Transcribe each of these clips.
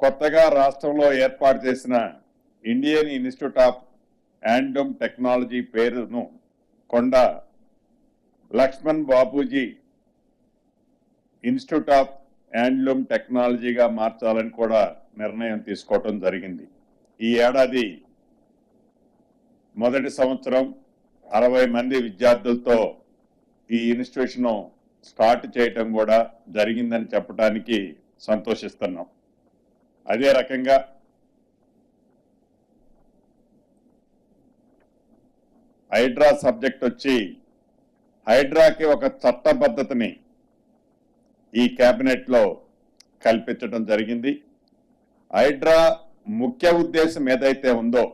కొత్తగా రాష్ట్రంలో ఏర్పాటు చేసిన Indian institute of handloom technology పేరును Konda Laxman Bapuji institute of handloom టెక్నాలజీగా మార్చాలని కూడా నిర్ణయం తీసుకోవటం జరిగింది. ఈ ఏడాది మొదటి సంవత్సరం అరవై మంది విద్యార్థులతో ఈ ఇన్స్టిట్యూషన్ స్టార్ట్ చేయటం కూడా జరిగిందని చెప్పడానికి సంతోషిస్తున్నాం. అదే రకంగా హైడ్రా సబ్జెక్ట్ వచ్చి హైడ్రాకి ఒక చట్టబద్ధతని ఈ క్యాబినెట్లో కల్పించడం జరిగింది. హైడ్రా ముఖ్య ఉద్దేశం ఏదైతే ఉందో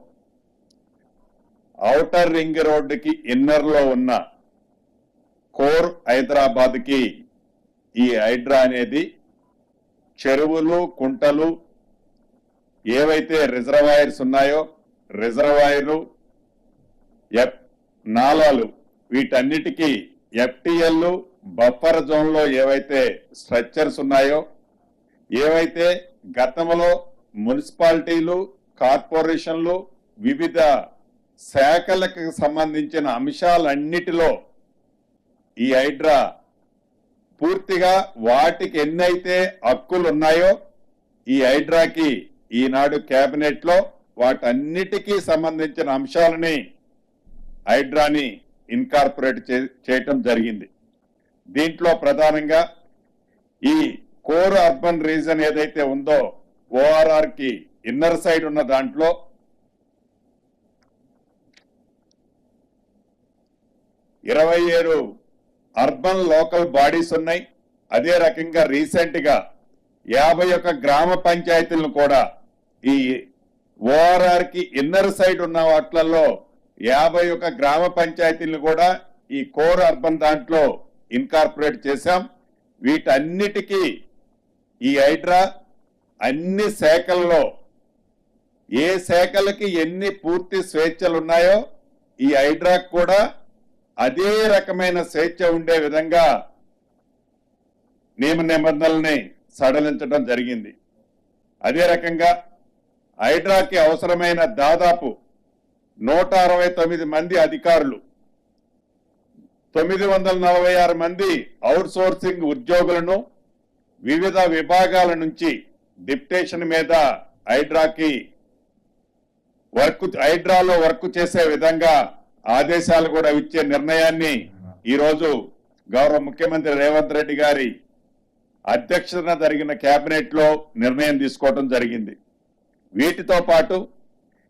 ఔటర్ రింగ్ రోడ్డుకి ఇన్నర్లో ఉన్న కోర్ హైదరాబాద్కి ఈ హైడ్రా అనేది చెరువులు కుంటలు ఏవైతే రిజర్వాయర్స్ ఉన్నాయో రిజర్వాయర్లు ఎఫ్ నాలాలు వీటన్నిటికీ ఎఫ్టిఎల్ బఫర్ జోన్లో ఏవైతే స్ట్రక్చర్స్ ఉన్నాయో ఏవైతే గతంలో మున్సిపాలిటీలు కార్పొరేషన్లు వివిధ శాఖలకు సంబంధించిన అంశాలన్నిటిలో ఈ హైడ్రా పూర్తిగా వాటికి ఎన్నైతే హక్కులు ఉన్నాయో ఈ హైడ్రాకి ఈనాడు కేబినెట్లో వాటన్నిటికీ సంబంధించిన అంశాలని హైడ్రాని ఇన్కార్పొరేట్ చే- చేయటం జరిగింది. దీంట్లో ప్రధానంగా ఈ కోర్ అర్బన్ రీజన్ ఏదైతే ఉందో ఓఆర్ఆర్కి ఇన్నర్ సైడ్ ఉన్న దాంట్లో ఇరవై ఏడు అర్బన్ లోకల్ బాడీస్ ఉన్నాయి. అదే రకంగా రీసెంట్గా యాభై ఒక్క గ్రామ పంచాయతీలను కూడా ఈ ఓఆర్ఆర్కి ఇన్నర్ సైడ్ ఉన్న వాటిలలో యాభై ఒక గ్రామ పంచాయతీలను కూడా ఈ కోర్ అర్బన్ దాంట్లో ఇన్కార్పొరేట్ చేశాం. వీటన్నిటికీ ఈ హైడ్రా అన్ని శాఖల్లో ఏ శాఖలకి ఎన్ని పూర్తి స్వేచ్ఛలు ఉన్నాయో ఈ హైడ్రాకు కూడా అదే రకమైన స్వేచ్ఛ ఉండే విధంగా నియమ నిబంధనల్ని సడలించడం జరిగింది. అదే రకంగా హైడ్రాకి అవసరమైన దాదాపు నూట అరవై తొమ్మిది మంది అధికారులు తొమ్మిది వందల నలభై ఆరు మంది అవుట్సోర్సింగ్ ఉద్యోగులను వివిధ విభాగాల నుంచి డిప్టేషన్ మీద హైడ్రాకి వర్క్ హైడ్రాలో వర్క్ చేసే విధంగా ఆదేశాలు కూడా ఇచ్చే నిర్ణయాన్ని ఈ రోజు గౌరవ ముఖ్యమంత్రి రేవంత్ రెడ్డి గారి అధ్యక్షతన జరిగిన కేబినెట్లో నిర్ణయం తీసుకోవడం జరిగింది. వీటితో పాటు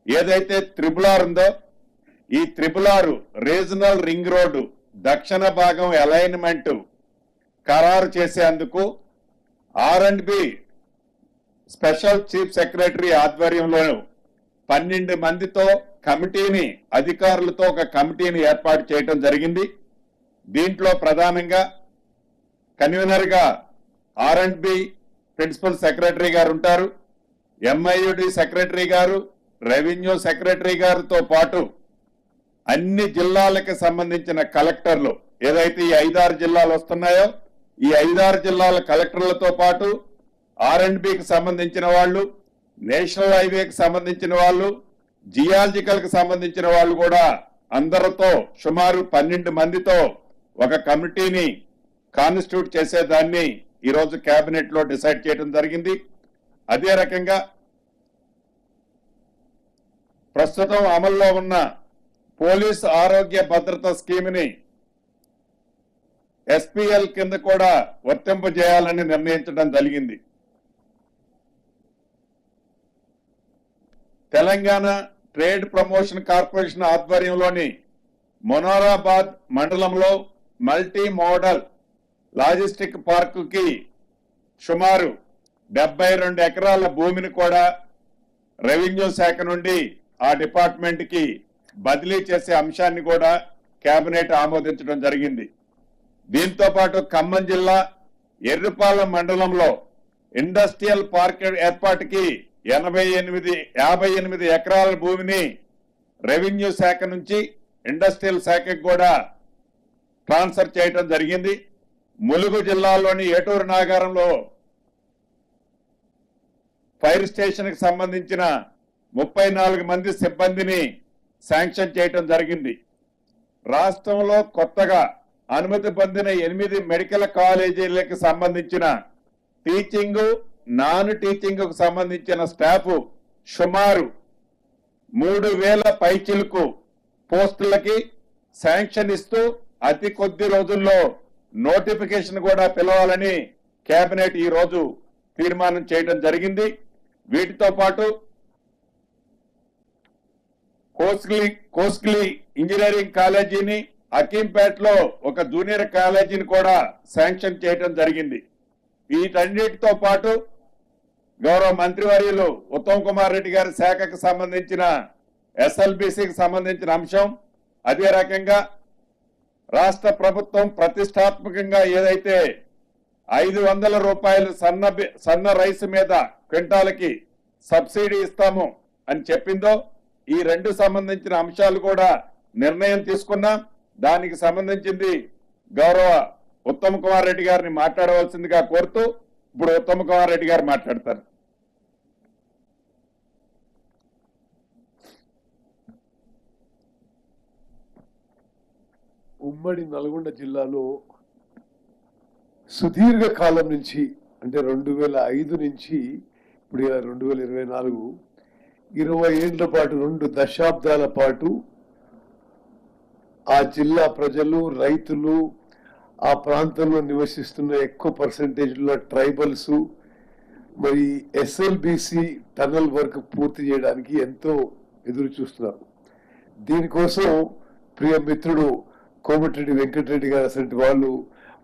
ఏదైతే త్రిబులార్ ఉందో ఈ త్రిపులారు రీజనల్ రింగ్ రోడ్డు దక్షిణ భాగం అలైన్మెంట్ ఖరారు చేసేందుకు R and B special chief secretary ఆధ్వర్యంలో పన్నెండు మందితో కమిటీని అధికారులతో ఒక కమిటీని ఏర్పాటు చేయడం జరిగింది. దీంట్లో ప్రధానంగా కన్వీనర్గా R and B principal secretary గారు ఉంటారు. ఎంఐయుడి సెక్రటరీ గారు రెవెన్యూ సెక్రటరీ గారితో పాటు అన్ని జిల్లాలకు సంబంధించిన కలెక్టర్లు ఏదైతే ఈ ఐదారు జిల్లాలు వస్తున్నాయో ఈ ఐదారు జిల్లాల కలెక్టర్లతో పాటు ఆర్ సంబంధించిన వాళ్ళు నేషనల్ హైవేకి సంబంధించిన వాళ్ళు జియాలజికల్కి సంబంధించిన వాళ్ళు కూడా అందరితో సుమారు పన్నెండు మందితో ఒక కమిటీని కాన్స్టిట్యూట్ చేసేదాన్ని ఈరోజు క్యాబినెట్లో డిసైడ్ చేయడం జరిగింది. అదే రకంగా ప్రస్తుతం అమల్లో ఉన్న పోలీస్ ఆరోగ్య భద్రత స్కీమ్ని ఎస్పీఎల్ కింద కూడా వర్తింపజేయాలని నిర్ణయించడం జరిగింది. తెలంగాణ ట్రేడ్ ప్రమోషన్ కార్పొరేషన్ ఆధ్వర్యంలోని మొనారాబాద్ మండలంలో మల్టీ మోడల్ లాజిస్టిక్ పార్కుకి సుమారు డెబ్బై రెండు ఎకరాల భూమిని కూడా రెవెన్యూ శాఖ నుండి ఆ డిపార్ట్మెంట్కి బదిలీ చేసే అంశాన్ని కూడా కేబినెట్ ఆమోదించడం జరిగింది. దీంతో పాటు ఖమ్మం జిల్లా ఎర్రుపాలెం మండలంలో ఇండస్ట్రియల్ పార్క్ ఏర్పాటుకి ఎనభై ఎనిమిది యాభై ఎనిమిది ఎకరాల భూమిని రెవెన్యూ శాఖ నుంచి ఇండస్ట్రియల్ శాఖకు కూడా ట్రాన్స్ఫర్ చేయడం జరిగింది. ములుగు జిల్లాలోని ఏటూరు నాగారంలో ఫైర్ స్టేషన్కి సంబంధించిన ముప్పై నాలుగు మంది సిబ్బందిని శాంక్షన్ చేయటం జరిగింది. రాష్ట్రంలో కొత్తగా అనుమతి పొందిన ఎనిమిది మెడికల్ కాలేజీలకు సంబంధించిన టీచింగ్ నాన్ టీచింగ్కు సంబంధించిన స్టాఫ్ సుమారు మూడు వేల పైచిలకు పోస్టులకి శాంక్షన్ ఇస్తూ అతి కొద్ది రోజుల్లో నోటిఫికేషన్ కూడా పిలవాలని కేబినెట్ ఈ రోజు తీర్మానం చేయడం జరిగింది. వీటితో పాటు కోస్లీ కోస్లీ ఇంజనీరింగ్ కాలేజీని అకీంపేటలో ఒక జూనియర్ కాలేజీని కూడా శాంక్షన్ చేయడం జరిగింది. వీటన్నిటితో పాటు గౌరవ మంత్రివర్యులు ఉత్తమ్ కుమార్ రెడ్డి గారి శాఖకు సంబంధించిన ఎస్ఎల్బిసికి సంబంధించిన అంశం అదే రకంగా రాష్ట్ర ప్రభుత్వం ప్రతిష్టాత్మకంగా ఏదైతే ఐదు వందల రూపాయలు సన్న సన్న రైస్ మీద క్వింటాలకి సబ్సిడీ ఇస్తాము అని చెప్పిందో ఈ రెండు సంబంధించిన అంశాలు కూడా నిర్ణయం తీసుకున్నాం దానికి సంబంధించింది గౌరవ ఉత్తమ్ కుమార్ రెడ్డి గారిని మాట్లాడవలసిందిగా కోరుతూ ఇప్పుడు ఉత్తమ్ కుమార్ రెడ్డి గారు మాట్లాడతారు. ఉమ్మడి నల్గొండ జిల్లాలో సుదీర్ఘ కాలం నుంచి అంటే రెండు వేల ఐదు నుంచి ఇప్పుడు రెండు వేల ఇరవై నాలుగు ఇరవై ఏళ్ళ పాటు రెండు దశాబ్దాల పాటు ఆ జిల్లా ప్రజలు రైతులు ఆ ప్రాంతంలో నివసిస్తున్న ఎక్కువ పర్సంటేజ్లో ట్రైబల్స్ మరి ఎస్ఎల్బిసి టనల్ వర్క్ పూర్తి చేయడానికి ఎంతో ఎదురు చూస్తున్నారు. దీనికోసం ప్రియ మిత్రుడు కోమటిరెడ్డి వెంకటరెడ్డి గారు అసలు వాళ్ళు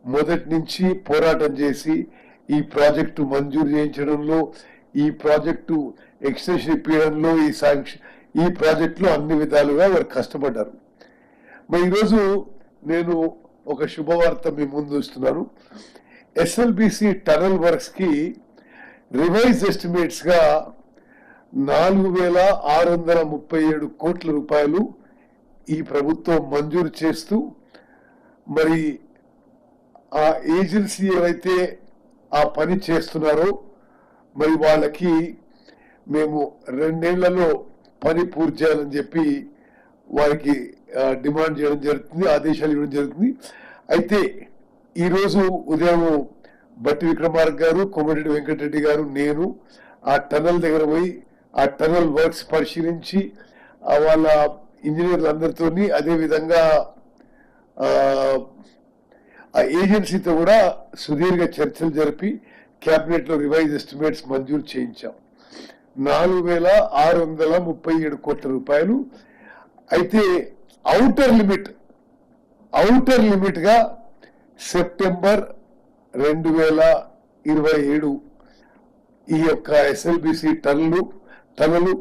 మొదటి నుంచి పోరాటం చేసి ఈ ప్రాజెక్టు మంజూరు చేయించడంలో ఈ ప్రాజెక్టు ఎక్స్టెన్షన్ ఇప్పించడంలో ఈ శాంక్షన్ ఈ ప్రాజెక్టులో అన్ని విధాలుగా వారు కష్టపడ్డారు. మరి ఈరోజు నేను ఒక శుభవార్త మీ ముందు ఇస్తున్నాను. ఎస్ఎల్బిసి టనల్ వర్క్స్కి రివైజ్ ఎస్టిమేట్స్గా నాలుగు వేల ఆరు వందల ముప్పై ఏడు కోట్ల రూపాయలు ఈ ప్రభుత్వం మంజూరు చేస్తూ మరి ఆ ఏజెన్సీ ఏవైతే ఆ పని చేస్తున్నారో మరి వాళ్ళకి మేము రెండేళ్ళలో పని పూర్తి చేయాలని చెప్పి వారికి డిమాండ్ చేయడం జరుగుతుంది ఆదేశాలు ఇవ్వడం జరుగుతుంది. అయితే ఈరోజు ఉదయం బట్టి విక్రమార్క గారు కోమటిరెడ్డి వెంకటరెడ్డి గారు నేను ఆ టనల్ దగ్గర పోయి ఆ టనల్ వర్క్స్ పరిశీలించి వాళ్ళ ఇంజనీర్లు అదేవిధంగా ఆ ఏజెన్సీతో కూడా సుదీర్ఘ చర్చలు జరిపి క్యాబినెట్లో లో రివైజ్ ఎస్టిమేట్స్ మంజూరు చేయించాం. నాలుగు వేల ఆరు వందల ముప్పై ఏడు కోట్ల రూపాయలు. అయితే అవుటర్ లిమిట్ అవుటర్ లిమిట్గా సెప్టెంబర్ రెండు వేల ఇరవై ఏడు ఈ యొక్క ఎస్ఎల్బిసి టన్నులు టన్నులు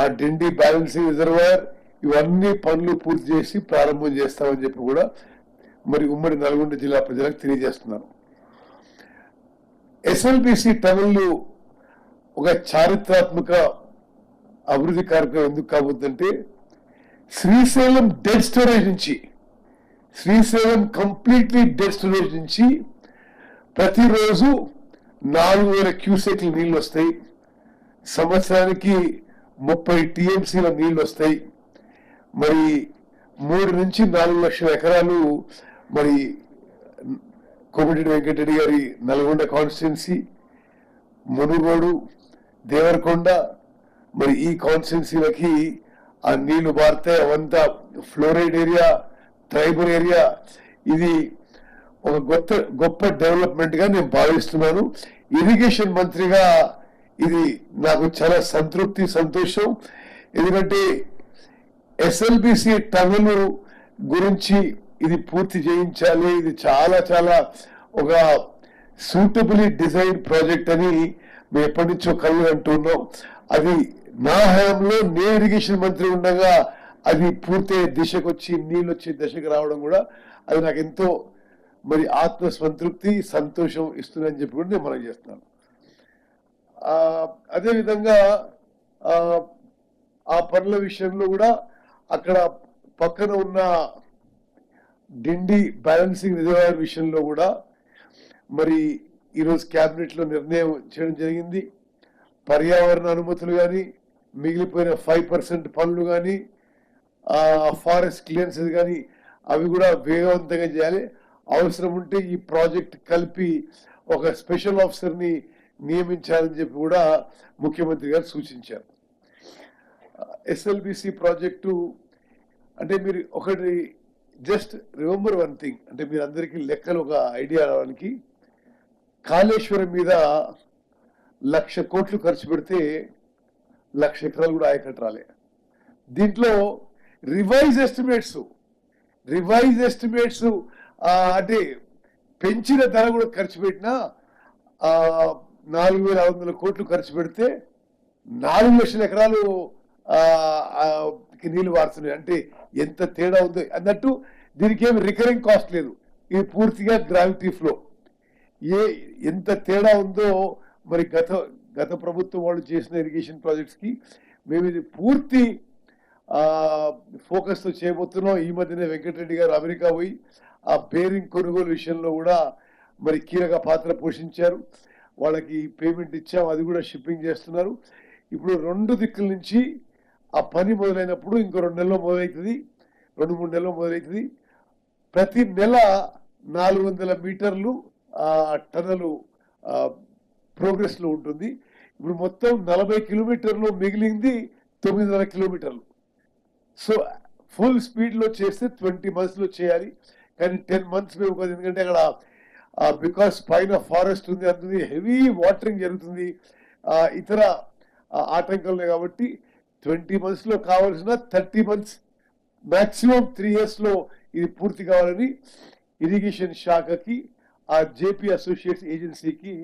ఆ డిండి బ్యాలెన్సింగ్ రిజర్వాయర్ ఇవన్నీ పనులు పూర్తి చేసి ప్రారంభం చేస్తామని చెప్పి కూడా మరి ఉమ్మడి నల్గొండ జిల్లా ప్రజలకు తెలియజేస్తున్నాను. ఎస్ఎల్బిసి టనల్లు ఒక చారిత్రాత్మక అభివృద్ధి కార్యక్రమం ఎందుకు కాబోతుందంటే శ్రీశైలం డెడ్ స్టోరేజ్ నుంచి శ్రీశైలం కంప్లీట్లీ డెడ్ స్టోరేజ్ నుంచి ప్రతిరోజు నాలుగు వేల క్యూసెక్ల నీళ్ళు వస్తాయి. సంవత్సరానికి ముప్పై టీఎంసీల నీళ్ళు వస్తాయి. మరి మూడు నుంచి నాలుగు లక్షల ఎకరాలు మరి కోమటిరెడ్డి వెంకటరెడ్డి గారి నల్గొండ కాన్స్టిట్యున్సీ మునుగోడు దేవరకొండ మరి ఈ కాన్స్టిట్యున్సీలకి ఆ నీళ్ళు పారితే అవంతా ఫ్లోరైడ్ ఏరియా ట్రైబల్ ఏరియా. ఇది ఒక గొప్ప గొప్ప డెవలప్మెంట్గా నేను భావిస్తున్నాను. ఇరిగేషన్ మంత్రిగా ఇది నాకు చాలా సంతృప్తి సంతోషం. ఎందుకంటే ఎస్ఎల్బిసి టన్నులు గురించి ఇది పూర్తి చేయించాలి. ఇది చాలా చాలా ఒక సూటబుల్లీ డిజైన్ ప్రాజెక్ట్ అని మేము ఎప్పటి నుంచో కళ్ళు అంటున్నాం. అది నా హయాంలో నేను ఇరిగేషన్ మంత్రి ఉండగా అది పూర్తి దిశకు వచ్చి నీళ్ళు వచ్చే దశకు రావడం కూడా అది నాకు ఎంతో మరి ఆత్మ సంతృప్తి సంతోషం ఇస్తుందని చెప్పి కూడా నేను మనం చేస్తున్నాను. అదేవిధంగా ఆ పనుల విషయంలో కూడా అక్కడ పక్కన ఉన్న డిండి బ్యాలెన్సింగ్ రిజర్వాయర్ విషయంలో కూడా మరి ఈరోజు క్యాబినెట్లో నిర్ణయం చేయడం జరిగింది. పర్యావరణ అనుమతులు కానీ మిగిలిపోయిన ఫైవ్ పర్సెంట్ పనులు కానీ ఫారెస్ట్ క్లియరెన్సెస్ కానీ అవి కూడా వేగవంతంగా చేయాలి. అవసరం ఉంటే ఈ ప్రాజెక్ట్ కలిపి ఒక స్పెషల్ ఆఫీసర్ని నియమించాలని చెప్పి కూడా ముఖ్యమంత్రి గారు సూచించారు. ఎస్ఎల్బిసి ప్రాజెక్టు అంటే మీరు ఒకటి జస్ట్ రిమెంబర్ వన్ థింగ్. అంటే మీరు అందరికీ లెక్కలు ఒక ఐడియా రావడానికి. కాళేశ్వరం మీద లక్ష కోట్లు ఖర్చు పెడితే లక్ష ఎకరాలు కూడా ఆయకట్టు రాలే. దీంట్లో రివైజ్ ఎస్టిమేట్స్ రివైజ్ ఎస్టిమేట్స్ అంటే పెంచిన ధర కూడా ఖర్చు పెట్టినా నాలుగు వేల ఐదు వందల కోట్లు ఖర్చు పెడితే నాలుగు లక్షల ఎకరాలు నీళ్ళు వాడుతున్నాయి అంటే ఎంత తేడా ఉందో అన్నట్టు దీనికి ఏమి రికరింగ్ కాస్ట్ లేదు. ఇది పూర్తిగా గ్రావిటీ ఫ్లో ఏ ఎంత తేడా ఉందో మరి గత గత ప్రభుత్వం వాళ్ళు చేసిన ఇరిగేషన్ ప్రాజెక్ట్స్కి మేము ఇది పూర్తి ఫోకస్తో చేయబోతున్నాం. ఈ మధ్యనే వెంకటరెడ్డి గారు అమెరికా పోయి ఆ బేరింగ్ కొనుగోలు విషయంలో కూడా మరి కీలక పాత్ర పోషించారు. వాళ్ళకి పేమెంట్ ఇచ్చాం. అది కూడా షిప్పింగ్ చేస్తున్నారు. ఇప్పుడు రెండు దిక్కుల నుంచి ఆ పని మొదలైనప్పుడు ఇంకో రెండు నెలలో మొదలవుతుంది రెండు మూడు నెలల్లో మొదలవుతుంది ప్రతి నెల నాలుగు వందల మీటర్లు టన్నులు టనలు ఉంటుంది. ఇప్పుడు మొత్తం నలభై కిలోమీటర్లు మిగిలింది తొమ్మిదిన్నర కిలోమీటర్లు. సో ఫుల్ స్పీడ్లో చేస్తే ట్వంటీ మంత్స్లో చేయాలి. కానీ టెన్ మంత్స్ మేము ఎందుకంటే అక్కడ బికాస్ పైన ఫారెస్ట్ ఉంది అందుది హెవీ వాటరింగ్ జరుగుతుంది. ఇతర ఆటంకాలు ఉన్నాయి కాబట్టి ట్వంటీ మంత్స్లో కావాల్సిన థర్టీ మంత్స్ మ్యాక్సిమం త్రీ ఇయర్స్లో ఇది పూర్తి కావాలని ఇరిగేషన్ శాఖకి ఆ జేపీ అసోసియేట్స్ ఏజెన్సీకి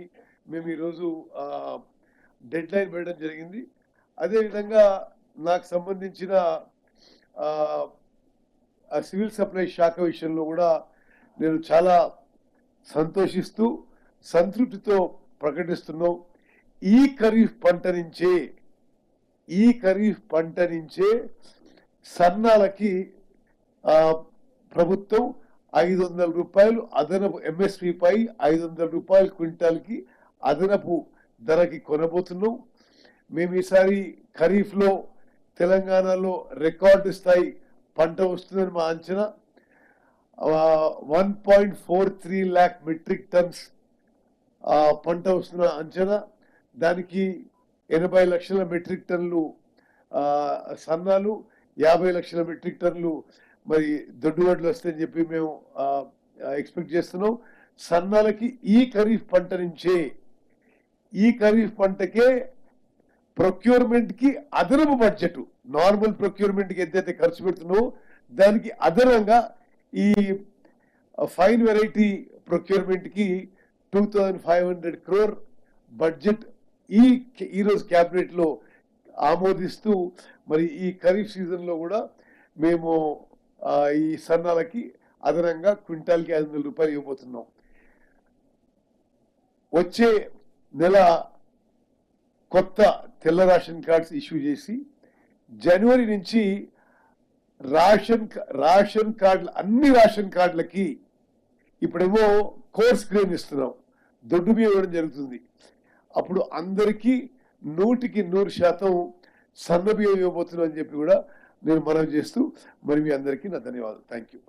మేము ఈరోజు డెడ్ లైన్ పెట్టడం జరిగింది. అదేవిధంగా నాకు సంబంధించిన ఆ సివిల్ సప్లై శాఖ విషయంలో కూడా నేను చాలా సంతోషిస్తూ సంతృప్తితో ప్రకటిస్తున్నాం. ఈ ఖరీఫ్ పంట నుంచే ఈ ఖరీఫ్ పంట నుంచే సన్నాలకి ప్రభుత్వం ఐదు వందల రూపాయలు అదనపు ఎంఎస్పి పై ఐదు వందల రూపాయలు క్వింటాల్కి అదనపు ధరకి కొనబోతున్నాం. మేము ఈసారి ఖరీఫ్లో తెలంగాణలో రికార్డు స్థాయి పంట వస్తుందని మా అంచనా. One point four three lakh metric tons పంట వస్తున్న అంచనా. దానికి ఎనభై లక్షల మెట్రిక్ టన్లు సన్నాలు యాభై లక్షల మెట్రిక్ టన్లు మరి దొడ్డుగడ్లు వస్తాయని చెప్పి మేము ఎక్స్పెక్ట్ చేస్తున్నాం. సన్నాలకి ఈ ఖరీఫ్ పంట నుంచే ఈ ఖరీఫ్ పంటకే ప్రొక్యూర్మెంట్కి అదనపు బడ్జెట్. నార్మల్ ప్రొక్యూర్మెంట్కి ఎంతైతే ఖర్చు పెడుతున్నావో దానికి అదనంగా ఈ fine variety ప్రొక్యూర్మెంట్కి two thousand five hundred crore budget ఈ ఈరోజు క్యాబినెట్లో ఆమోదిస్తూ మరి ఈ ఖరీఫ్ సీజన్లో కూడా మేము ఈ సన్నాలకి అదనంగా క్వింటాల్కి ఐదు వందల రూపాయలు ఇవ్వబోతున్నాం. వచ్చే నెల కొత్త తెల్ల రేషన్ కార్డ్స్ ఇష్యూ చేసి జనవరి నుంచి రేషన్ రేషన్ కార్డులు అన్ని రేషన్ కార్డులకి ఇప్పుడేమో కోర్స్ గ్రెయిన్ ఇస్తున్నాం. దొడ్డు బియ్యం ఇవ్వడం జరుగుతుంది. అప్పుడు అందరికీ నూటికి నూరు శాతం సన్నబియ్యం ఇవ్వబోతున్నాం అని చెప్పి కూడా నేను మనవి చేస్తూ మరి మీ అందరికీ నా ధన్యవాదాలు. Thank you